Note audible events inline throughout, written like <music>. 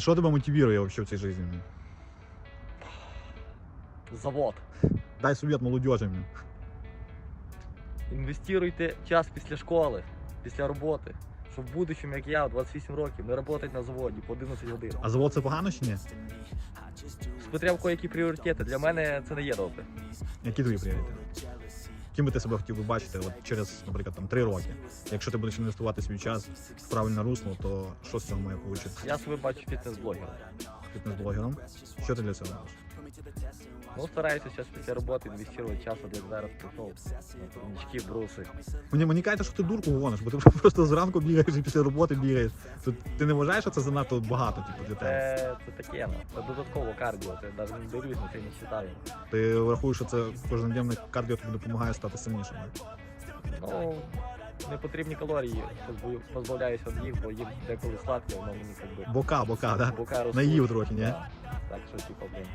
Що тебе мотивує вообще в цій житті? Завод. Дай совет молодежі. мені. Інвестуйте час після школи, після роботи. Щоб в будущому, як я, в 28 років, не працювати на заводі по 11 годин. А завод це погано чи ні? Смотря в кої які пріоритети. Для мене це не є добре. Які твої пріоритети? Ким би ти себе хотів би бачити от через, наприклад, там, три роки? Якщо ти будеш інвестувати свій час в правильне русло, то що з цього має вийти? Я себе бачу фітнес-блогером. Фітнес-блогером? Що ти для цього робиш? Ну, стараюся зараз після роботи інвестувати час, як зараз пішов. на турнічки, бруси. Мені, мені кажеться, що ти дурку гониш, бо ти <laughs> просто зранку бігаєш і після роботи бігаєш. Тут ти не вважаєш, що це занадто багато типу, для тебе? Це, це таке, ну. Це додатково кардіо, це навіть не дивлюсь, на це не вважаю. Ти рахуєш, що це кожноденне кардіо тобі допомагає стати сильнішим. Ну, непотрібні калорії, позбу- позбавляюся від їх, бо їм деколи сладке, воно мені як би Бока, бока, да? бока ростуть. Наїв трохи, ні? Да. Так що, типу, блин,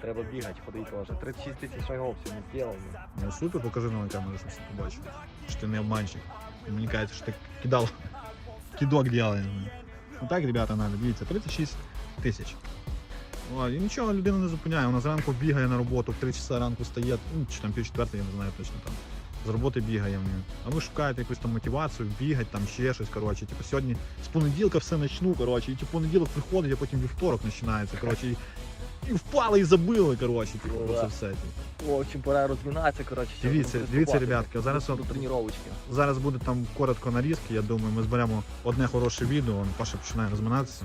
треба бігати, ходити теж. 36 тисяч шагов все не зробив. Ну супер, покажи на камеру, щоб всі побачили. Що ти не обманщик. Мені кажеться, що ти кидал. <laughs> Кидок делаєш. Ну так, ребята, надо, дивіться, 36 тисяч. О, і нічого людина не зупиняє. Вона зранку бігає на роботу, в 3 часа ранку стає, ну, чи там пів четвертої, я не знаю точно там. З роботи бігає. блін. А ви шукаєте якусь там мотивацію, бігать, там ще щось. Коротше, типу, сьогодні з понеділка все почну, коротше, і типу, понеділок приходить, а потім вівторок починається. Коротше, і, і впали і забили, коротше, типу, Ну, про це все. Типу. О, чим пора розмінатися, коротше. Дивіться, дивіться, ребятки, зараз от-. Зараз буде там коротко нарізки, я думаю, ми зберемо одне хороше відео, Паша починає розминатися.